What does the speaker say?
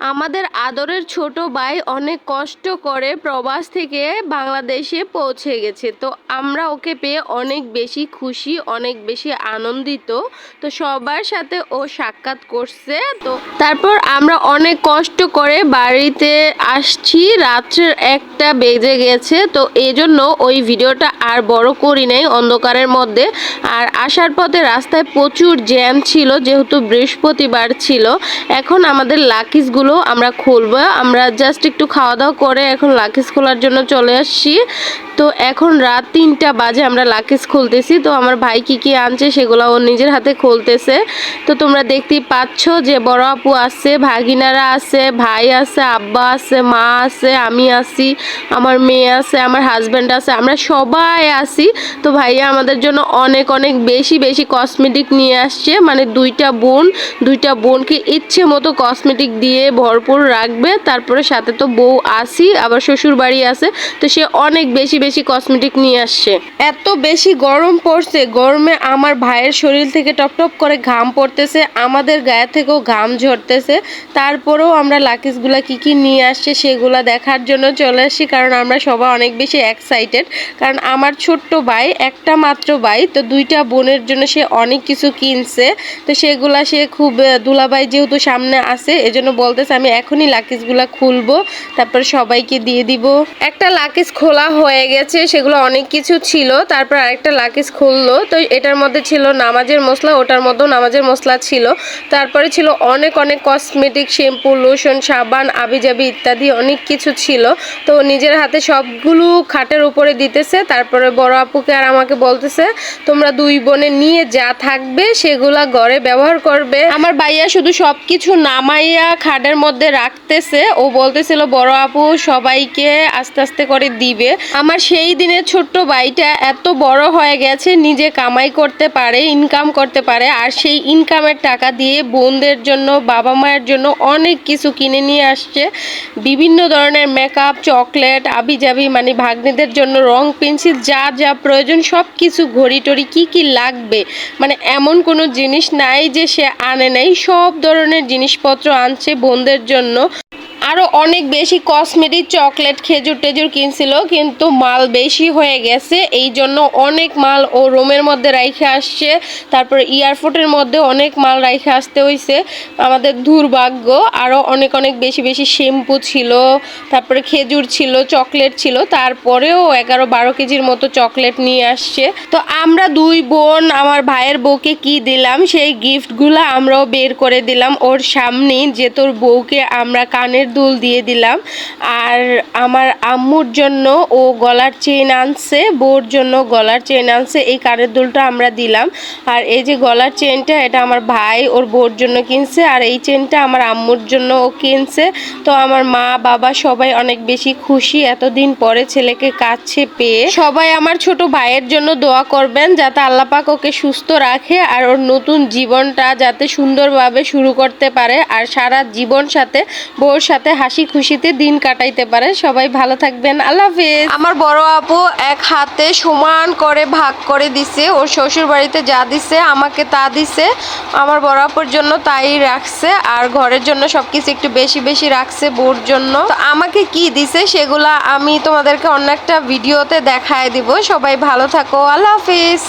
আমাদের আদরের ছোট ভাই অনেক কষ্ট করে প্রবাস থেকে বাংলাদেশে পৌঁছে গেছে। তো আমরা ওকে পেয়ে অনেক বেশি খুশি, অনেক বেশি আনন্দিত। তো সবার সাথে ও সাক্ষাৎ করছে। তো তারপর আমরা অনেক কষ্ট করে বাড়িতে আসছি। রাত্রের একটা বেজে গেছে। তো এই জন্য ওই ভিডিওটা আর বড় করি নাই অন্ধকারের মধ্যে। আর আসার পথে রাস্তায় প্রচুর জ্যাম ছিল, যেহেতু বৃহস্পতিবার ছিল। এখন আমাদের লাকিসগুলো আমরা খুলবো। আমরা জাস্ট একটু খাওয়া দাওয়া করে এখন লাকিস খোলার জন্য চলে আসছি। তো এখন রাত তিনটা বাজে, আমরা লাকিস খুলতেছি। তো আমার ভাই কি কি আনছে সেগুলো ও নিজের হাতে খুলতেছে। তো তোমরা দেখতেই পাচ্ছ যে বড় আপু আছে, ভাগিনারা আছে, ভাই আছে, আব্বা আছে, মা আছে, আমি আছি, আমার মেয়ে আছে, আমার হাজব্যান্ড আছে, আমরা সবাই আছি। তো ভাইয়া আমাদের জন্য অনেক অনেক বেশি বেশি কসমেটিক নিয়ে আসছে। মানে দুইটা বোন, দুইটা বোনকে ইচ্ছে মতো কসমেটিক দিয়ে ভরপুর রাখবে, তারপরে সাথে তো বউ আসি আবার শ্বশুর বাড়ি আছে, তো সে অনেক বেশি বেশি কসমেটিক নিয়ে আসছে। এত বেশি গরম পড়ছে, গরমে আমার ভাইয়ের শরীর থেকে টপ টপ করে ঘাম পড়তেছে, আমাদের গায়ে থেকেও ঘাম ঝরতেছে, তারপরেও আমরা লাকিসগুলা কি কি নিয়ে আসছে সেগুলা দেখার জন্য চলে আসছি, কারণ আমরা সবাই অনেক বেশি এক্সাইটেড কারণ আমার ছোট্ট ভাই একটা মাত্র ভাই, তো দুইটা বোনের জন্য সে অনেক কিছু কিনছে, তো সেগুলা সে খুব দুলাভাই যেহেতু সামনে আছে, এজন্য বলতেছে আমি এখনই লাকিসগুলা খুলবো, তারপর সবাইকে দিয়ে দিব। একটা লাকিস খোলা হয়ে গেছে, সেগুলো অনেক কিছু ছিল, তারপর আরেকটা লাকিস খুললো। তো এটার মধ্যে ছিল নামাজের মশলা, ওটার মধ্যেও নামাজের মশলা ছিল। তারপরে ছিল অনেক অনেক কসমেটিক শ্যাম্পু লোশন সাবান, আবিজাবি ইত্যাদি অনেক কিছু ছিল। তো নিজের হাতে সবগুলো খাটের উপরে দিতেছে, তারপরে বড় আপুকে আর আমাকে বলতেছে, তোমরা দুই বোনে নিয়ে যা থাকবে, সেগুলা ঘরে ব্যবহার করবে। আমার ভাইয়া শুধু সবকিছু নামাইয়া খাটের মধ্যে রাখতেছে। ও বলতেছিল, বড় আপু, সবাইকে আস্তে আস্তে করে দিবে। আমার সেই দিনের ছোট্ট ভাইটা এত বড় হয়ে গেছে, নিজে কামাই করতে পারে ইনকাম করতে পারে, আর সেই ইনকামের টাকা দিয়ে বোনদের জন্য, বাবা মায়ের জন্য অনেক কিছু কিনে নিয়ে আসছে। বিভিন্ন ধরনের মেকআপ চকলেট আবিজাবি মানে ভাগ্নিদের জন্য রং পেন্সিল যা যা প্রয়োজন, সব কিছু ঘড়ি টড়ি কী কী লাগবে? মানে এমন কোনো জিনিস নাই যে সে আনে নাই, সব ধরনের জিনিসপত্র আনছে, বোনদের জন্য আরও অনেক বেশি কসমেটিক চকলেট খেজুর টেজুর কিনছিল, কিন্তু মাল বেশি হয়ে গেছে। এই জন্য অনেক মাল ও রুমের মধ্যে রাইখে আসছে। তারপরে এয়ারপোর্টের মধ্যে অনেক মাল রাইখে আসতে হয়েছে আমাদের দুর্ভাগ্য আরও অনেক অনেক বেশি বেশি শ্যাম্পু ছিল, তারপরে খেজুর ছিল চকলেট ছিল, তারপরেও এগারো বারো কেজির মতো চকলেট নিয়ে আসছে। তো আমরা দুই বোন, আমার ভাইয়ের বউকে কি দিলাম, সেই গিফটগুলো আমরাও বের করে দিলাম। ওর সামনে যে তোর বউকে আমরা কানের দুল দিয়ে দিলাম। আর আমার আম্মুর জন্য ও গলার চেন আনছে, বউর জন্য গলার চেন আনছে, এই কানের দুলটা আমরা দিলাম। আর এই যে গলার চেনটা এটা আমার ভাই ওর বউর জন্য কিনছে, আর এই চেনটা আমার আম্মুর জন্য ও কিনছে। তো আমার মা, বাবা সবাই অনেক বেশি খুশি। এতদিন পরে ছেলেকে কাছে পেয়ে সবাই আমার ছোট ভাইয়ের জন্য দোয়া করবেন, যাতে আল্লাপাক ওকে সুস্থ রাখে আর ওর নতুন জীবনটা যাতে সুন্দরভাবে শুরু করতে পারে, আর সারা জীবন সাথে, বউর সাথে হাসি খুশিতে দিন কাটাইতে পারে। সবাই ভালো থাকবেন। আল্লাহ হাফেজ। আমার বড় আপু এক হাতে সমান করে ভাগ করে দিছে। ওর শ্বশুর বাড়িতে যা দিছে, আমাকে তা দিছে। আমার বড় আপুর জন্য তাই রাখছে। আর ঘরের জন্য সবকিছু একটু বেশি বেশি রাখছে বউর জন্য। তো আমাকে কি দিছে সেগুলা আমি তোমাদেরকে অন্য একটা ভিডিওতে দেখায় দিব। সবাই ভালো থাকো। আল্লাহ হাফিজ।